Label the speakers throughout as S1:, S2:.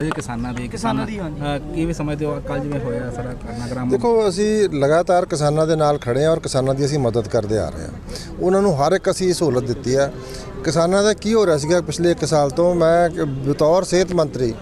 S1: ਇਹ ਕਿਸਾਨਾਂ ਦੀ
S2: ਕਿਸਾਨਾਂ ਦੀ, ਹਾਂਜੀ।
S1: ਕਿਵੇਂ ਸਮਝਦੇ ਹੋ? ਕੱਲ ਜਿਵੇਂ ਹੋਇਆ ਸਾਰਾ ਨਗਰਾਮ
S3: ਦੇਖੋ ਅਸੀਂ ਲਗਾਤਾਰ ਕਿਸਾਨਾਂ ਦੇ ਨਾਲ ਖੜੇ ਹਾਂ ਔਰ ਕਿਸਾਨਾਂ ਦੀ ਅਸੀਂ ਮਦਦ ਕਰਦੇ ਆ ਰਹੇ ਹਾਂ। ਉਹਨਾਂ ਨੂੰ ਹਰ ਇੱਕ ਅਸੀਂ ਸਹੂਲਤ ਦਿੱਤੀ ਹੈ। ਕਿਸਾਨਾਂ ਦਾ ਕੀ ਹੋ ਰਿਹਾ ਸੀਗਾ ਪਿਛਲੇ 1 ਸਾਲ ਤੋਂ? ਮੈਂ ਬਤੌਰ ਸਿਹਤ ਮੰਤਰੀ।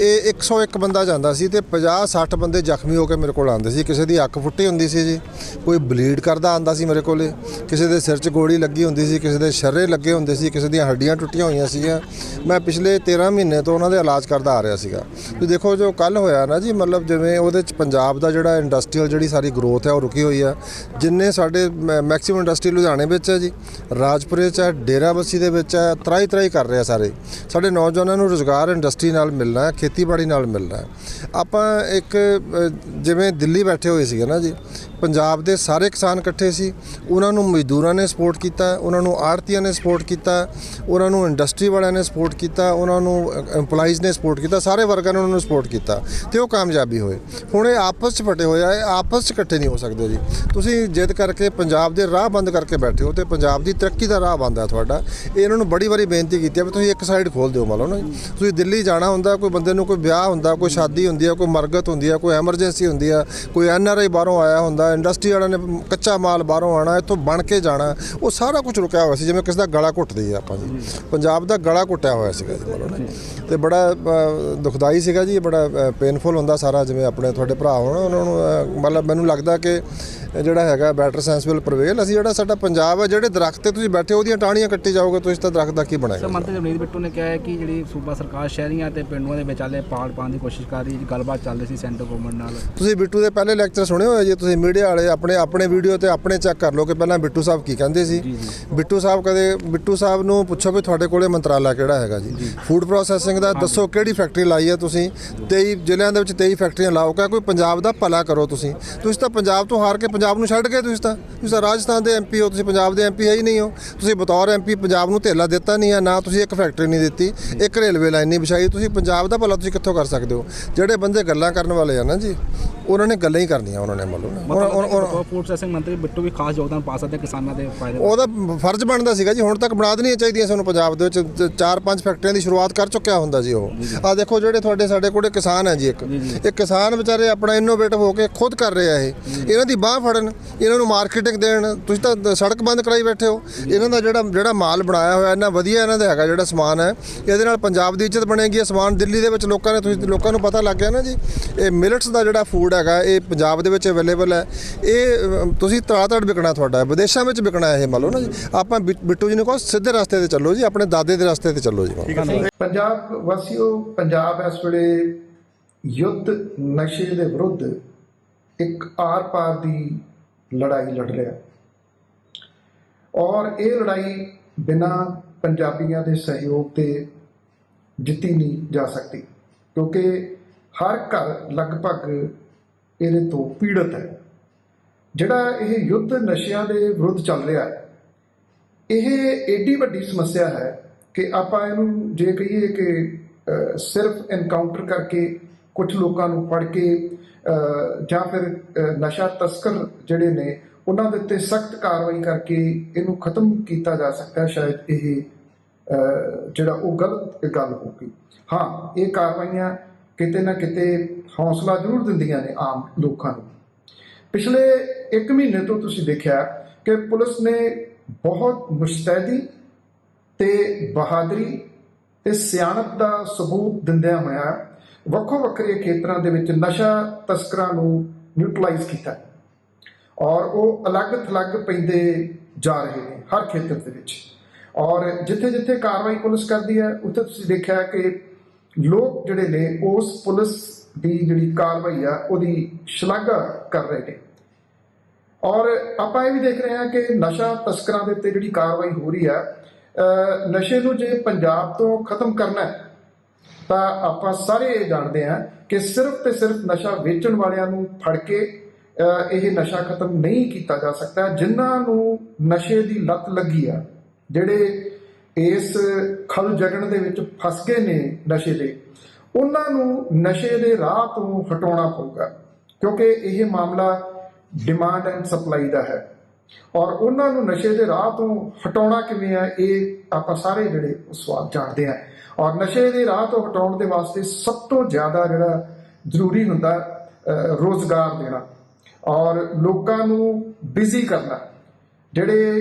S3: ਇਹ 101 ਬੰਦਾ ਜਾਂਦਾ ਸੀ ਤੇ 50 60 ਬੰਦੇ ਜ਼ਖਮੀ ਹੋ ਕੇ ਮੇਰੇ ਕੋਲ ਆਉਂਦੇ ਸੀ। ਕਿਸੇ ਦੀ ਅੱਖ ਫੁੱਟੀ ਹੁੰਦੀ ਸੀ ਜੀ, ਕੋਈ ਬਲੀਡ ਕਰਦਾ ਆਂਦਾ ਸੀ ਮੇਰੇ ਕੋਲੇ। ਕਿਸੇ ਦੇ ਸਿਰ 'ਚ ਗੋਲੀ ਲੱਗੀ ਹੁੰਦੀ ਸੀ, ਕਿਸੇ ਦੇ ਸ਼ਰੇ ਲੱਗੇ ਹੁੰਦੇ ਸੀ, ਕਿਸੇ ਦੀਆਂ ਹੱਡੀਆਂ ਟੁੱਟੀਆਂ ਹੋਈਆਂ ਸੀਗੀਆਂ। ਮੈਂ ਪਿਛਲੇ 13 ਮਹੀਨੇ ਤੋਂ ਉਹਨਾਂ ਦੇ ਇਲਾਜ ਕਰਦਾ ਆ ਰਿਹਾ ਸੀਗਾ। ਤੁਸੀਂ ਦੇਖੋ ਜੋ ਕੱਲ ਹੋਇਆ ਨਾ ਜੀ, ਮਤਲਬ ਜਿਵੇਂ ਉਹਦੇ 'ਚ ਪੰਜਾਬ ਦਾ ਜਿਹੜਾ ਇੰਡਸਟਰੀਅਲ ਜਿਹੜੀ ਸਾਰੀ ਗਰੋਥ ਹੈ ਉਹ ਰੁਕੀ ਹੋਈ ਆ। ਜਿੰਨੇ ਸਾਡੇ ਮੈਕਸਿਮਮ ਇੰਡਸਟਰੀ ਲੁਧਿਆਣੇ ਵਿੱਚ ਹੈ ਜੀ, ਰਾਜਪੁਰੇ 'ਚ ਹੈ ਡੇਰਾਬੱਸੀ ਦੇ ਵਿੱਚ ਤਰਾਈ ਤਰਾਈ ਕਰ ਰਹੇ ਆ ਸਾਰੇ। ਸਾਡੇ ਨੌਜਵਾਨਾਂ ਨੂੰ ਰੋਜ਼ਗਾਰ ਇੰਡਸਟਰੀ ਨਾਲ ਮਿਲਣਾ ਹੈ, ਖੇਤੀਬਾੜੀ ਨਾਲ ਮਿਲਣਾ ਹੈ। ਆਪਾਂ ਇੱਕ ਜਿਵੇਂ ਦਿੱਲੀ ਬੈਠੇ ਹੋਏ ਸੀਗੇ ਨਾ ਜੀ ਪੰਜਾਬ ਦੇ ਸਾਰੇ ਕਿਸਾਨ ਇਕੱਠੇ ਸੀ। ਉਹਨਾਂ ਨੂੰ ਮਜ਼ਦੂਰਾਂ ਨੇ ਸਪੋਰਟ ਕੀਤਾ, ਉਹਨਾਂ ਨੂੰ ਆੜਤੀਆਂ ਨੇ ਸਪੋਰਟ ਕੀਤਾ, ਉਹਨਾਂ ਨੂੰ ਇੰਡਸਟਰੀ ਵਾਲਿਆਂ ਨੇ ਸਪੋਰਟ ਕੀਤਾ, ਉਹਨਾਂ ਨੂੰ EMPLOYEES ਨੇ ਸਪੋਰਟ ਕੀਤਾ, ਸਾਰੇ ਵਰਗਾਂ ਨੇ ਉਹਨਾਂ ਨੂੰ ਸਪੋਰਟ ਕੀਤਾ ਤੇ ਉਹ ਕਾਮਯਾਬੀ ਹੋਏ। ਹੁਣ ਇਹ ਆਪਸ 'ਚ ਫਟੇ ਹੋਏ ਆ, ਇਹ ਆਪਸ 'ਚ ਇਕੱਠੇ ਨਹੀਂ ਹੋ ਸਕਦੇ ਜੀ। ਤੁਸੀਂ ਜਿੱਦ ਕਰਕੇ ਪੰਜਾਬ ਦੇ ਰਾਹ ਬੰਦ ਕਰਕੇ ਬੈਠੇ ਹੋ ਤੇ ਪੰਜਾਬ ਦੀ ਤਰੱਕੀ ਦਾ ਰਾਹ ਬੰਦ ਹੈ ਤੁਹਾਡਾ। ਇਹ ਇਹਨਾਂ ਨੂੰ ਬੜੀ ਵਾਰੀ ਬੇਨਤੀ ਕੀਤੀ ਹੈ ਵੀ ਤੁਸੀਂ ਇੱਕ ਸਾਈਡ ਖੋਲ ਦਿਓ ਮੰਨ ਲਓ ਨਾ ਜੀ। ਤੁਸੀਂ ਦਿੱਲੀ ਜਾਣਾ ਹੁੰਦਾ, ਕੋਈ ਬੰਦੇ ਨੂੰ ਕੋਈ ਵਿਆਹ ਹੁੰਦਾ, ਕੋਈ ਸ਼ਾਦੀ ਹੁੰਦੀ ਆ, ਕੋਈ ਮਰਗਤ ਹੁੰਦੀ ਆ, ਕੋਈ ਐਮਰਜੈਂਸੀ ਹੁੰਦੀ ਆ, ਕੋਈ ਐਨਆਰਆਈ ਬਾਹਰੋਂ ਆਇਆ ਹੁੰਦਾ ਇੰਡਸਟਰੀ ਵਾਲਿਆਂ ਨੇ ਕੱਚਾ ਮਾਲ ਬਾਹਰੋਂ ਆਣਾ ਇੱਥੋਂ ਬਣ ਕੇ ਜਾਣਾ ਉਹ ਸਾਰਾ ਕੁਝ ਰੁਕਿਆ ਹੋਇਆ ਸੀ ਜਿਵੇਂ ਕਿਸੇ ਦਾ ਗਲਾ ਘੁੱਟਦੀ ਆ ਆਪਾਂ ਜੀ। ਪੰਜਾਬ ਦਾ ਗਲਾ ਘੁੱਟਿਆ ਹੋਇਆ ਸੀਗਾ ਜੀ ਮੰਨ ਲਓ ਨਾ। ਤੇ ਬੜਾ ਦੁਖਦਾਈ ਸੀਗਾ ਜੀ ਬੜਾ ਪੇਨਫੁਲ ਹੁੰਦਾ ਸਾਰਾ ਜਿਵੇਂ ਆਪਣੇ ਤੁਹਾਡੇ ਭਰਾ ਹੋਣ ਉਹਨਾਂ ਨੂੰ ਮਤਲਬ ਮੈਨੂੰ ਲੱਗਦਾ ਕਿ ਜਿਹੜਾ ਹੈਗਾ ਬੈਟਰ ਸੈਂਸ ਵਿਲ ਪ੍ਰਵੇਲ ਅਸੀਂ ਜਿਹੜਾ ਸਾਡਾ ਪੰਜਾਬ ਹੈ ਜਿਹੜੇ ਦਰਖਤ ਤੇ ਤੁਸੀਂ ਬੈਠੇ ਉਹਦੀਆਂ ਟਾਹਣੀਆਂ ਕੱਟੀ ਜਾਓਗੇ ਤੁਸੀਂ ਤਾਂ ਦਰਖਤ ਦਾ ਕੀ
S1: ਸਰ
S3: ਬਣਾਏਗਾ
S1: ਮੰਤਰੀ ਜਮਨੀਤ ਬਿੱਟੂ ਨੇ ਕਿਹਾ ਹੈ ਕਿ ਜਿਹੜੀ ਸੂਬਾ ਸਰਕਾਰ ਸ਼ਹਿਰੀਆਂ ਤੇ ਪਿੰਡੂਆਂ ਦੇ ਵਿਚਾਲੇ ਪਾੜ ਪਾਉਣ ਦੀ ਕੋਸ਼ਿਸ਼ ਕਰ ਰਹੀ ਹੈ ਗੱਲਬਾਤ ਚੱਲ ਰਹੀ ਸੀ ਸੈਂਟਰ ਗਵਰਨਮੈਂਟ ਨਾਲ।
S3: ਤੁਸੀਂ ਬਿੱਟੂ ਦੇ ਪਹਿਲੇ ਲੈਕਚਰ ਸੁਣੇ ਹੋਏ ਜੀ ਤੁਸੀਂ ਮੀਡੀਆ ਵਾਲੇ ਆਪਣੇ ਆਪਣੇ ਵੀਡੀਓ ਤੇ ਆਪਣੇ ਚੈੱਕ ਕਰ ਲਓ ਕਿ ਪਹਿਲਾਂ ਬਿੱਟੂ ਸਾਹਿਬ ਕੀ ਕਹਿੰਦੇ ਸੀ। ਬਿੱਟੂ ਸਾਹਿਬ ਕਦੇ ਬਿੱਟੂ ਸਾਹਿਬ ਨੂੰ ਪੁੱਛੋ ਵੀ ਤੁਹਾਡੇ ਕੋਲੇ ਮੰਤਰਾਲਾ ਕਿਹੜਾ ਹੈਗਾ ਜੀ। ਫੂਡ ਪ੍ਰੋਸੈਸਿੰਗ ਦਾ ਦੱਸੋ ਕਿਹੜੀ ਫੈਕਟਰੀ ਲਾਈ ਹੈ ਤੁਸੀਂ। 23 ਜ਼ਿਲ੍ਹਿਆਂ ਦੇ ਵਿੱਚ 23 ਫੈਕਟਰੀਆਂ ਲਾਓ ਕਿ ਕੋਈ ਪੰਜਾਬ ਦਾ ਭਲਾ ਕਰੋ ਤੁਸੀਂ। ਤੁਸੀਂ ਤਾਂ ਪੰਜਾਬ ਤੋਂ ਹਾਰ ਕੇ ਪੰਜਾਬ ਨੂੰ ਛੱਡ ਗਏ ਤੁਸੀਂ ਤਾਂ। ਤੁਸੀਂ ਤਾਂ ਰਾਜਸਥਾਨ ਦੇ ਐਮਪੀ ਹੋ ਤੁਸੀਂ ਪੰਜਾਬ ਦੇ ਐਮਪੀ ਹੈ ਹੀ ਨਹੀਂ ਹੋ। ਤੁਸੀਂ ਬਤੌਰ ਐਮਪੀ ਪੰਜਾਬ ਨੂੰ ਧੇਲਾ ਦਿੱਤਾ ਨਹੀਂ ਹੈ ਨਾ ਤੁਸੀਂ ਇੱਕ ਫੈਕਟਰੀ ਨਹੀਂ ਦਿੱਤੀ ਇੱਕ ਰੇਲਵੇ ਲਾਈਨ ਨਹੀਂ ਵਿਛਾਈ। ਤੁਸੀਂ ਪੰਜਾਬ ਦਾ ਭਲਾ ਤੁਸੀਂ ਕਿੱਥੋਂ ਕਰ ਸਕਦੇ ਹੋ? ਜਿਹੜੇ ਬੰਦੇ ਗੱਲਾਂ ਕਰਨ ਵਾਲੇ ਆ ਨਾ ਜੀ। ਉਹਨਾਂ ਨੇ ਗੱਲਾਂ ਹੀ ਕਰਨੀਆਂ ਉਹਨਾਂ ਨੇ ਉਹਨਾਂ-
S1: ਮਤਲਬ ਫੂਡ ਪ੍ਰੋਸੈਸਿੰਗ ਮੰਤਰੀ ਬਿੱਟੂ ਵੀ ਖਾਸ ਯੋਗਦਾਨ ਪਾ ਸਕਦੇ ਕਿਸਾਨਾਂ ਦੇ ਫਾਇਦੇ।
S3: ਉਹਦਾ ਫਰਜ਼ ਬਣਦਾ ਸੀਗਾ ਜੀ ਹੁਣ ਤੱਕ ਬਣਾ ਦੇਣੀਆਂ ਚਾਹੀਦੀਆਂ ਸਾਨੂੰ ਪੰਜਾਬ ਦੇ ਵਿੱਚ। ਚਾਰ ਪੰਜ ਫੈਕਟਰੀਆਂ ਦੀ ਸ਼ੁਰੂਆਤ ਕਰ ਚੁੱਕਿਆ ਹੁੰਦਾ ਜੀ ਉਹ ਆ ਦੇਖੋ ਜਿਹੜੇ ਤੁਹਾਡੇ ਸਾਡੇ ਕੋਲੇ ਕਿਸਾਨ ਹੈ ਜੀ ਇੱਕ। ਇਹ ਕਿਸਾਨ ਵਿਚਾਰੇ ਆਪਣਾ ਇਨੋਵੇਟਿਵ ਹੋ ਕੇ ਖੁਦ ਕਰ ਰਹੇ ਇਹ। ਇਹਨਾਂ ਦੀ ਬਾਹ ਫੜਨ ਇਹਨਾਂ ਨੂੰ ਮਾਰਕੀਟਿੰਗ ਦੇਣ। ਤੁਸੀਂ ਤਾਂ ਸੜਕ ਬੰਦ ਕਰਾਈ ਬੈਠੇ ਹੋ। ਇਹਨਾਂ ਦਾ ਜਿਹੜਾ ਜਿਹੜਾ ਮਾਲ ਬਣਾਇਆ ਹੋਇਆ ਇੰਨਾ ਵਧੀਆ ਇਹਨਾਂ ਦਾ ਹੈਗਾ ਜਿਹੜਾ ਸਮਾਨ ਹੈ ਇਹਦੇ ਨਾਲ ਪੰਜਾਬ ਦੀ ਇੱਜ਼ਤ ਬਣੇਗੀ। ਇਹ ਸਮਾਨ ਦਿੱਲੀ ਦੇ ਵਿੱਚ ਲੋਕਾਂ ਨੇ ਤੁਸੀਂ ਲੋਕਾਂ ਨੂੰ ਪਤਾ ਲੱਗ ਗਿਆ ਨਾ ਜੀ ਇਹ ਮਿਲਟਸ ਦਾ ਜਿਹੜਾ ਫੂਡ ਹੈਗਾ ਇਹ ਪੰਜਾਬ ਦੇ ਵਿੱਚ ਅਵੇਲੇਬਲ ਹੈ। ਇਹ ਤੁਸੀਂ ਤੜਾਤੜ ਵਿਕਣਾ ਤੁਹਾਡਾ ਹੈ ਵਿਦੇਸ਼ਾਂ ਵਿੱਚ ਵਿਕਣਾ ਹੈ ਇਹ ਮੰਨ ਲਓ ਨਾ ਜੀ। ਆਪਾਂ ਬਿੱਟੂ ਜੀ ਨੂੰ ਕਹੋ ਸਿੱਧੇ ਰਸਤੇ ਤੇ ਚੱਲੋ ਜੀ ਆਪਣੇ ਦਾਦੇ ਦੇ ਰਸਤੇ ਤੇ ਚੱਲੋ ਜੀ
S4: ਪੰਜਾਬ ਵਾਸੀਓ ਪੰਜਾਬ ਇਸ ਵੇਲੇ ਯੁੱਧ ਨਸ਼ੇ ਦੇ ਵਿਰੁੱਧ ਇੱਕ ਆਰ-ਪਾਰ ਦੀ ਲੜਾਈ ਲੜ ਰਿਹਾ। ਔਰ ਇਹ ਲੜਾਈ ਬਿਨਾ ਪੰਜਾਬੀਆਂ ਦੇ ਸਹਿਯੋਗ ਤੇ ਜਿੱਤੀ ਨਹੀਂ ਜਾ ਸਕਦੀ ਕਿਉਂਕਿ ਹਰ ਘਰ ਲਗਭਗ ਇਹਦੇ ਤੋਂ ਪੀੜਤ ਹੈ। ਜਿਹੜਾ ਇਹ ਯੁੱਧ ਨਸ਼ਿਆਂ ਦੇ ਵਿਰੁੱਧ ਚੱਲ ਰਿਹਾ ਹੈ, ਇਹ ਏਡੀ ਵੱਡੀ ਸਮੱਸਿਆ ਹੈ ਕਿ ਆਪਾਂ ਇਹਨੂੰ ਜੇ ਕਹੀਏ ਕਿ ਸਿਰਫ ਐਨਕਾਊਂਟਰ ਕਰਕੇ ਕੁਝ ਲੋਕਾਂ ਨੂੰ ਫੜ ਕੇ ਜਾਂ ਫਿਰ ਨਸ਼ਾ ਤਸਕਰ ਜਿਹੜੇ ਨੇ, ਉਹਨਾਂ ਦੇ ਉੱਤੇ ਸਖਤ ਕਾਰਵਾਈ ਕਰਕੇ ਇਹਨੂੰ ਖਤਮ ਕੀਤਾ ਜਾ ਸਕਦਾ ਹੈ, ਸ਼ਾਇਦ ਇਹ ਜਿਹੜਾ ਉਹ ਗਲਤ ਗੱਲ ਹੋਊਗੀ। ਹਾਂ, ਇਹ ਕਾਰਵਾਈਆਂ ਕਿਤੇ ਨਾ ਕਿਤੇ ਹੌਸਲਾ ਜ਼ਰੂਰ ਦਿੰਦੀਆਂ ਨੇ ਆਮ ਲੋਕਾਂ ਨੂੰ। ਪਿਛਲੇ 1 ਮਹੀਨੇ ਤੋਂ ਤੁਸੀਂ ਦੇਖਿਆ ਕਿ ਪੁਲਿਸ ਨੇ ਬਹੁਤ ਮੁਸ਼ਤੈਦੀ ਤੇ ਬਹਾਦਰੀ ਤੇ ਸਿਆਣਪ ਦਾ ਸਬੂਤ ਦਿੰਦਿਆਂ ਹੋਇਆ ਵੱਖੋ ਵੱਖਰੇ ਖੇਤਰਾਂ ਦੇ ਵਿੱਚ ਨਸ਼ਾ ਤਸਕਰਾਂ ਨੂੰ ਨਿਊਟਰਲਾਈਜ਼ ਕੀਤਾ ਔਰ ਉਹ ਅਲੱਗ ਥਲੱਗ ਪੈਂਦੇ ਜਾ ਰਹੇ ਨੇ ਹਰ ਖੇਤਰ ਦੇ ਵਿੱਚ। ਔਰ ਜਿੱਥੇ ਜਿੱਥੇ ਕਾਰਵਾਈ ਪੁਲਿਸ ਕਰਦੀ ਹੈ, ਉੱਥੇ ਤੁਸੀਂ ਦੇਖਿਆ ਕਿ ਲੋਕ ਜਿਹੜੇ ਨੇ, ਉਸ ਪੁਲਿਸ ਦੀ ਜਿਹੜੀ ਕਾਰਵਾਈ ਆ, ਉਹਦੀ ਸ਼ਲਾਘਾ ਕਰ ਰਹੇ ਨੇ। ਔਰ ਆਪਾਂ ਇਹ ਵੀ ਦੇਖ ਰਹੇ ਹਾਂ ਕਿ ਨਸ਼ਾ ਤਸਕਰਾਂ ਦੇ ਉੱਤੇ ਜਿਹੜੀ ਕਾਰਵਾਈ ਹੋ ਰਹੀ ਆ ਨਸ਼ੇ ਨੂੰ ਜੇ ਪੰਜਾਬ ਤੋਂ ਖਤਮ ਕਰਨਾ ਹੈ, ਤਾਂ ਆਪਾਂ ਸਾਰੇ ਇਹ ਜਾਣਦੇ ਹਾਂ ਕਿ ਸਿਰਫ ਤੇ ਸਿਰਫ ਨਸ਼ਾ ਵੇਚਣ ਵਾਲਿਆਂ ਨੂੰ ਫੜ ਕੇ ਇਹ ਨਸ਼ਾ ਖਤਮ ਨਹੀਂ ਕੀਤਾ ਜਾ ਸਕਦਾ, ਜਿਨ੍ਹਾਂ ਨੂੰ ਨਸ਼ੇ ਦੀ ਲੱਤ ਲੱਗੀ ਆ, ਜਿਹੜੇ ਇਸ ਖਲ ਜਗਣ ਦੇ ਵਿੱਚ ਫਸ ਗਏ ਨੇ ਨਸ਼ੇ ਦੇ। ਉਹਨਾਂ ਨੂੰ ਨਸ਼ੇ ਦੇ ਰਾਹ ਤੋਂ ਹਟਾਉਣਾ ਪਊਗਾ ਕਿਉਂਕਿ ਇਹ ਮਾਮਲਾ ਡਿਮਾਂਡ ਐਂਡ ਸਪਲਾਈ ਦਾ ਹੈ। ਔਰ ਉਹਨਾਂ ਨੂੰ ਨਸ਼ੇ ਦੇ ਰਾਹ ਤੋਂ ਹਟਾਉਣਾ ਕਿਵੇਂ ਹੈ ਇਹ ਆਪਾਂ ਸਾਰੇ ਜਿਹੜੇ ਸਵਾਲ ਜਾਣਦੇ ਆ ਔਰ ਨਸ਼ੇ ਦੇ ਰਾਹ ਤੋਂ ਹਟਾਉਣ ਦੇ ਵਾਸਤੇ ਸਭ ਤੋਂ ਜ਼ਿਆਦਾ ਜਿਹੜਾ ਜ਼ਰੂਰੀ ਹੁੰਦਾ ਅਹ, ਰੋਜ਼ਗਾਰ ਦੇਣਾ। ਔਰ ਲੋਕਾਂ ਨੂੰ ਬਿਜ਼ੀ ਕਰਨਾ। ਜਿਹੜੇ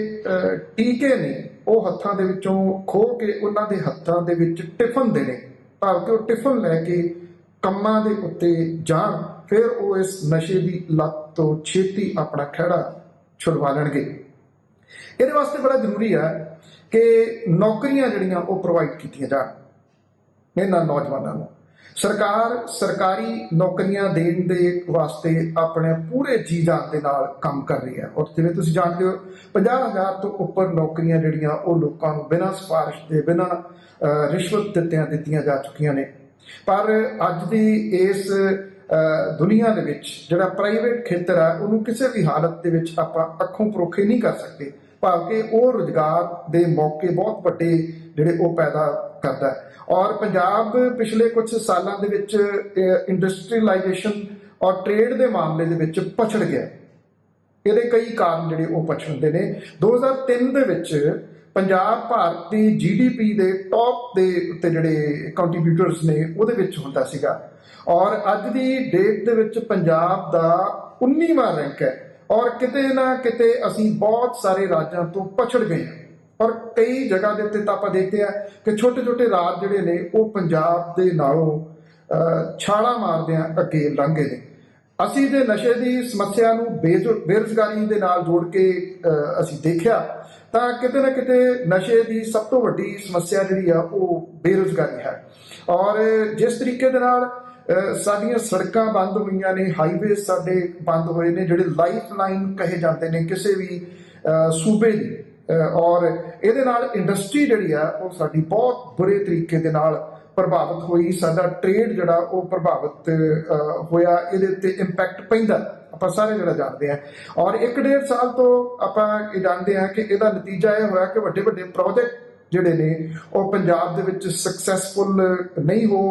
S4: ਟੀਕੇ ਨੇ ਉਹ ਹੱਥਾਂ ਦੇ ਵਿੱਚੋਂ ਖੋਹ ਕੇ ਉਹਨਾਂ ਦੇ ਹੱਥਾਂ ਦੇ ਵਿੱਚ ਟਿਫਨ ਦੇਣੇ। ਭਾਵ ਕਿ ਉਹ ਟਿਫਨ ਲੈ ਕੇ ਕੰਮਾਂ ਦੇ ਉੱਤੇ ਜਾਣ, ਫਿਰ ਉਹ ਇਸ ਨਸ਼ੇ ਦੀ ਲੱਤ ਤੋਂ ਛੇਤੀ ਆਪਣਾ ਖਹਿੜਾ ਛੁਡਵਾ ਲੈਣਗੇ। ਇਹਦੇ ਵਾਸਤੇ ਬੜਾ ਜ਼ਰੂਰੀ ਹੈ ਕਿ ਨੌਕਰੀਆਂ ਜਿਹੜੀਆਂ ਉਹ ਪ੍ਰੋਵਾਈਡ ਕੀਤੀਆਂ ਜਾਣ। ਇਹਨਾਂ ਨੌਜਵਾਨਾਂ ਨੂੰ। ਸਰਕਾਰ ਸਰਕਾਰੀ ਨੌਕਰੀਆਂ ਦੇਣ ਦੇ ਵਾਸਤੇ ਆਪਣੇ ਪੂਰੇ ਜੀ ਜਾਨ ਦੇ ਨਾਲ ਕੰਮ ਕਰ ਰਹੀ ਹੈ। ਔਰ ਜਿਵੇਂ ਤੁਸੀਂ ਜਾਣਦੇ ਹੋ 50000 ਤੋਂ ਉੱਪਰ ਨੌਕਰੀਆਂ ਜਿਹੜੀਆਂ, ਉਹ ਲੋਕਾਂ ਨੂੰ ਬਿਨਾਂ ਸਿਫਾਰਿਸ਼ ਦੇ, ਬਿਨਾਂ ਰਿਸ਼ਵਤ ਦਿੱਤਿਆਂ, ਦਿੱਤੀਆਂ ਜਾ ਚੁੱਕੀਆਂ ਨੇ। ਪਰ ਅੱਜ ਦੀ ਇਸ ਦੁਨੀਆ ਦੇ ਵਿੱਚ ਜਿਹੜਾ ਪ੍ਰਾਈਵੇਟ ਖੇਤਰ ਹੈ, ਉਹਨੂੰ ਕਿਸੇ ਵੀ ਹਾਲਤ ਦੇ ਵਿੱਚ ਆਪਾਂ ਅੱਖੋਂ ਪਰੋਖੇ ਨਹੀਂ ਕਰ ਸਕਦੇ। ਭਾਵੇਂ ਕਿ ਉਹ ਰੁਜ਼ਗਾਰ ਦੇ ਮੌਕੇ ਬਹੁਤ ਵੱਡੇ ਜਿਹੜੇ ਉਹ ਪੈਦਾ ਕਰਦਾ ਹੈ। ਔਰ ਪੰਜਾਬ ਪਿਛਲੇ ਕੁਝ ਸਾਲਾਂ ਦੇ ਵਿੱਚ ਇੰਡਸਟਰੀਅਲਾਈਜੇਸ਼ਨ ਔਰ ਟ੍ਰੇਡ ਦੇ ਮਾਮਲੇ ਦੇ ਵਿੱਚ ਪਛੜ ਗਿਆ ਇਹਦੇ ਕਈ ਕਾਰਨ ਜਿਹੜੇ ਉਹ ਪਛੜਦੇ ਨੇ। 2003 ਦੇ ਵਿੱਚ ਪੰਜਾਬ ਭਾਰਤ ਦੀ ਜੀਡੀਪੀ ਦੇ ਟੌਪ ਦੇ ਉੱਤੇ ਜਿਹੜੇ ਕੰਟਰੀਬਿਊਟਰਸ ਨੇ, ਉਹਦੇ ਵਿੱਚ ਹੁੰਦਾ ਸੀਗਾ। ਔਰ ਅੱਜ ਦੀ ਡੇਟ ਦੇ ਵਿੱਚ ਪੰਜਾਬ ਦਾ 19ਵਾਂ ਰੈਂਕ ਹੈ। ਔਰ ਕਿਤੇ ਨਾ ਕਿਤੇ ਅਸੀਂ ਬਹੁਤ ਸਾਰੇ ਰਾਜਾਂ ਤੋਂ ਪਛੜ ਗਏ ਹਾਂ। ਕਈ ਜਗ੍ਹਾ ਦੇ ਉੱਤੇ ਤਾਂ ਆਪਾਂ ਦੇਖਦੇ ਆ ਕਿ ਛੋਟੇ ਛੋਟੇ ਰਾਜ ਜਿਹੜੇ ਨੇ ਉਹ ਪੰਜਾਬ ਦੇ ਨਾਲੋਂ ਅਹ, ਛਾਲਾਂ ਮਾਰਦੇ ਆ ਅੱਗੇ ਲੰਘੇ ਨੇ। ਅਸੀਂ ਜੇ ਨਸ਼ੇ ਦੀ ਸਮੱਸਿਆ ਨੂੰ ਬੇਜ- ਬੇਰੁਜ਼ਗਾਰੀ ਦੇ ਨਾਲ ਜੋੜ ਕੇ ਅਸੀਂ ਦੇਖਿਆ ਤਾਂ ਕਿਤੇ ਨਾ ਕਿਤੇ ਨਸ਼ੇ ਦੀ ਸਭ ਤੋਂ ਵੱਡੀ ਸਮੱਸਿਆ ਜਿਹੜੀ ਆ ਉਹ ਬੇਰੁਜ਼ਗਾਰੀ ਹੈ। ਔਰ ਜਿਸ ਤਰੀਕੇ ਦੇ ਨਾਲ ਸਾਡੀਆਂ ਸੜਕਾਂ ਬੰਦ ਹੋਈਆਂ ਨੇ ਹਾਈਵੇ ਸਾਡੇ ਬੰਦ ਹੋਏ ਨੇ ਜਿਹੜੇ ਲਾਈਫ ਲਾਈਨ ਕਹੇ ਜਾਂਦੇ ਨੇ ਕਿਸੇ ਵੀ ਸੂਬੇ ਦੀ। ਔਰ ਇਹਦੇ ਨਾਲ ਇੰਡਸਟਰੀ ਜਿਹੜੀ ਆ, ਉਹ ਸਾਡੀ ਬਹੁਤ ਬੁਰੇ ਤਰੀਕੇ ਦੇ ਨਾਲ ਪ੍ਰਭਾਵਿਤ ਹੋਈ। ਸਾਡਾ ਟ੍ਰੇਡ ਜਿਹੜਾ, ਉਹ ਪ੍ਰਭਾਵਿਤ ਹੋਇਆ। ਇਹਦੇ ਉੱਤੇ ਇੰਪੈਕਟ ਪੈਂਦਾ। ਆਪਾਂ ਸਾਰੇ ਜਿਹੜਾ ਜਾਣਦੇ ਆ। ਔਰ ਇੱਕ ਡੇਢ ਸਾਲ ਤੋਂ ਆਪਾਂ ਇਹ ਜਾਣਦੇ ਆ ਕਿ ਇਹਦਾ ਨਤੀਜਾ ਇਹ ਹੋਇਆ ਕਿ ਵੱਡੇ ਵੱਡੇ ਪ੍ਰੋਜੈਕਟ ਜਿਹੜੇ ਨੇ, ਉਹ ਪੰਜਾਬ ਦੇ ਵਿੱਚ ਸਕਸੈਸਫੁਲ ਨਹੀਂ ਹੋ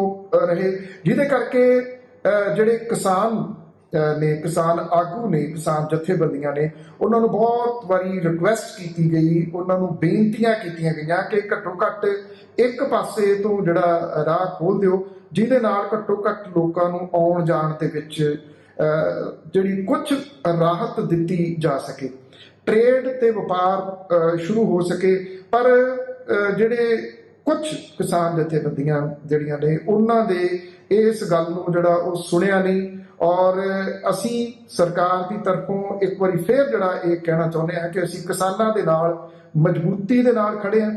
S4: ਰਹੇ। ਜਿਹਦੇ ਕਰਕੇ ਜਿਹੜੇ ਕਿਸਾਨ ਨੇ ਕਿਸਾਨ ਆਗੂ ਨੇ, ਕਿਸਾਨ ਜਥੇਬੰਦੀਆਂ ਨੇ, ਉਹਨਾਂ ਨੂੰ ਬਹੁਤ ਵਾਰੀ ਰਿਕੁਐਸਟ ਕੀਤੀ ਗਈ, ਉਹਨਾਂ ਨੂੰ ਬੇਨਤੀਆਂ ਕੀਤੀਆਂ ਗਈਆਂ ਕਿ ਘੱਟੋ ਘੱਟ ਇੱਕ ਪਾਸੇ ਤੋਂ ਜਿਹੜਾ ਰਾਹ ਖੋਲ ਦਿਓ, ਜਿਹਦੇ ਨਾਲ ਘੱਟੋ ਘੱਟ ਲੋਕਾਂ ਨੂੰ ਆਉਣ ਜਾਣ ਦੇ ਵਿੱਚ ਜਿਹੜੀ ਕੁਝ ਰਾਹਤ ਦਿੱਤੀ ਜਾ ਸਕੇ। ਟ੍ਰੇਡ ਤੇ ਵਪਾਰ ਸ਼ੁਰੂ ਹੋ ਸਕੇ, ਪਰ ਜਿਹੜੇ ਕੁਝ ਕਿਸਾਨ ਜਥੇਬੰਦੀਆਂ ਜਿਹੜੀਆਂ ਨੇ, ਉਹਨਾਂ ਦੇ ਇਸ ਗੱਲ ਨੂੰ ਜਿਹੜਾ ਉਹ ਸੁਣਿਆ ਨਹੀਂ। ਔਰ ਅਸੀਂ ਸਰਕਾਰ ਦੀ ਤਰਫੋਂ ਇੱਕ ਵਾਰੀ ਫੇਰ ਜਿਹੜਾ ਇਹ ਕਹਿਣਾ ਚਾਹੁੰਦੇ ਹਾਂ ਕਿ ਅਸੀਂ ਕਿਸਾਨਾਂ ਦੇ ਨਾਲ, ਮਜ਼ਬੂਤੀ ਦੇ ਨਾਲ ਖੜੇ ਹਾਂ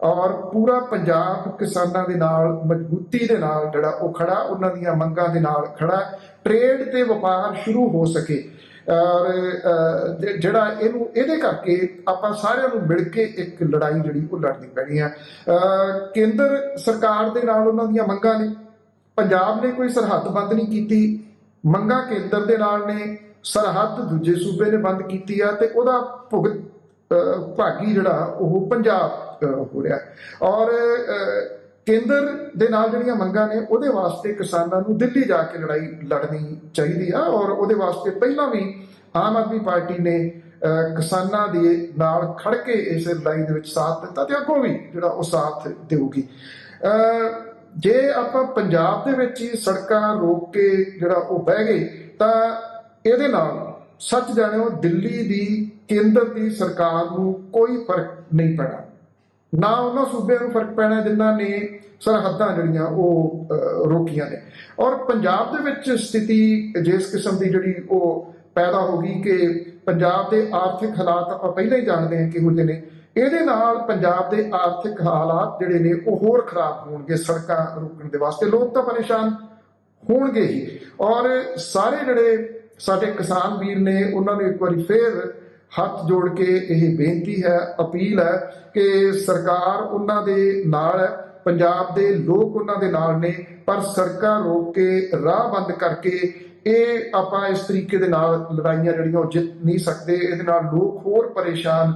S4: ਔਰ ਪੂਰਾ ਪੰਜਾਬ ਕਿਸਾਨਾਂ ਦੇ ਨਾਲ, ਮਜ਼ਬੂਤੀ ਦੇ ਨਾਲ ਜਿਹੜਾ ਉਹ ਖੜਾ ਉਹਨਾਂ ਦੀਆਂ ਮੰਗਾਂ ਦੇ ਨਾਲ ਖੜਾ ਟ੍ਰੇਡ ਤੇ ਵਪਾਰ ਸ਼ੁਰੂ ਹੋ ਸਕੇ। ਔਰ ਜਿਹੜਾ ਇਹਨੂੰ, ਇਹਦੇ ਕਰਕੇ ਆਪਾਂ ਸਾਰਿਆਂ ਨੂੰ ਮਿਲ ਕੇ ਇੱਕ ਲੜਾਈ ਜਿਹੜੀ ਉਹ ਲੜਨੀ ਪੈਣੀ ਆ ਕੇਂਦਰ ਸਰਕਾਰ ਦੇ ਨਾਲ ਉਹਨਾਂ ਦੀਆਂ ਮੰਗਾਂ ਨੇ। ਪੰਜਾਬ ਨੇ ਕੋਈ ਸਰਹੱਦ ਬੰਦ ਨਹੀਂ ਕੀਤੀ। ਮੰਗਾਂ ਕੇਂਦਰ ਦੇ ਨਾਲ ਨੇ ਸਰਹੱਦ ਦੂਜੇ ਸੂਬੇ ਨੇ ਬੰਦ ਕੀਤੀ ਆ ਤੇ ਉਹਦਾ ਭੁਗਤ ਭਾਗੀ ਜਿਹੜਾ ਉਹ ਪੰਜਾਬ ਹੋ ਰਿਹਾ। ਔਰ ਕੇਂਦਰ ਦੇ ਨਾਲ ਜਿਹੜੀਆਂ ਮੰਗਾਂ ਨੇ ਉਹਦੇ ਵਾਸਤੇ ਕਿਸਾਨਾਂ ਨੂੰ ਦਿੱਲੀ ਜਾ ਕੇ ਲੜਾਈ ਲੜਨੀ ਚਾਹੀਦੀ ਆ ਔਰ ਉਹਦੇ ਵਾਸਤੇ ਪਹਿਲਾਂ ਵੀ ਆਮ ਆਦਮੀ ਪਾਰਟੀ ਨੇ ਕਿਸਾਨਾਂ ਦੇ ਨਾਲ ਖੜ ਕੇ ਇਸ ਲੜਾਈ ਦੇ ਵਿੱਚ ਸਾਥ ਦਿੱਤਾ ਤੇ ਅੱਗੋਂ ਵੀ ਜਿਹੜਾ ਉਹ ਸਾਥ ਦੇਊਗੀ। ਅਹ, ਜੇ ਆਪਾਂ ਪੰਜਾਬ ਦੇ ਵਿੱਚ ਹੀ ਸੜਕਾਂ ਰੋਕ ਕੇ ਜਿਹੜਾ ਉਹ ਬਹਿ ਗਏ, ਤਾਂ ਇਹਦੇ ਨਾਲ ਸੱਚ ਜਾਣਿਓ ਦਿੱਲੀ ਦੀ ਕੇਂਦਰ ਦੀ ਸਰਕਾਰ ਨੂੰ ਕੋਈ ਫ਼ਰਕ ਨਹੀਂ ਪੈਣਾ। ਨਾ ਉਹਨਾਂ ਸੂਬਿਆਂ ਨੂੰ ਫ਼ਰਕ ਪੈਣਾ ਜਿਨ੍ਹਾਂ ਨੇ ਸਰਹੱਦਾਂ ਜਿਹੜੀਆਂ ਉਹ ਰੋਕੀਆਂ ਨੇ। ਔਰ ਪੰਜਾਬ ਦੇ ਵਿੱਚ ਸਥਿਤੀ ਜਿਸ ਕਿਸਮ ਦੀ ਜਿਹੜੀ ਉਹ ਪੈਦਾ ਹੋ ਗਈ ਕਿ ਪੰਜਾਬ ਦੇ ਆਰਥਿਕ ਹਾਲਾਤ ਆਪਾਂ ਪਹਿਲਾਂ ਹੀ ਜਾਣਦੇ ਹਾਂ ਕਿਹੋ ਜਿਹੇ ਨੇ। ਇਹਦੇ ਨਾਲ ਪੰਜਾਬ ਦੇ ਆਰਥਿਕ ਹਾਲਾਤ ਜਿਹੜੇ ਨੇ ਉਹ ਹੋਰ ਖਰਾਬ ਹੋਣਗੇ, ਸੜਕਾਂ ਰੋਕਣ ਦੇ ਵਾਸਤੇ ਲੋਕ ਤਾਂ ਪਰੇਸ਼ਾਨ ਹੋਣਗੇ ਹੀ। ਔਰ ਸਾਰੇ ਜਿਹੜੇ ਸਾਡੇ ਕਿਸਾਨ ਵੀਰ ਨੇ, ਉਹਨਾਂ ਨੂੰ ਇੱਕ ਵਾਰੀ ਫੇਰ ਹੱਥ ਜੋੜ ਕੇ ਇਹ ਬੇਨਤੀ ਹੈ, ਅਪੀਲ ਹੈ ਕਿ ਸਰਕਾਰ ਉਹਨਾਂ ਦੇ ਨਾਲ ਹੈ, ਪੰਜਾਬ ਦੇ ਲੋਕ ਉਹਨਾਂ ਦੇ ਨਾਲ ਨੇ, ਪਰ ਸੜਕਾਂ ਰੋਕ ਕੇ, ਰਾਹ ਬੰਦ ਕਰਕੇ ਇਹ ਆਪਾਂ ਇਸ ਤਰੀਕੇ ਦੇ ਨਾਲ ਲੜਾਈਆਂ ਜਿਹੜੀਆਂ ਉਹ ਜਿੱਤ ਨਹੀਂ ਸਕਦੇ, ਇਹਦੇ ਨਾਲ ਲੋਕ ਹੋਰ ਪਰੇਸ਼ਾਨ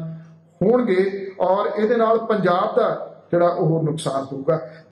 S4: ਹੋਣਗੇ ਔਰ ਇਹਦੇ ਨਾਲ ਪੰਜਾਬ ਦਾ ਜਿਹੜਾ ਉਹ ਨੁਕਸਾਨ ਹੋਊਗਾ।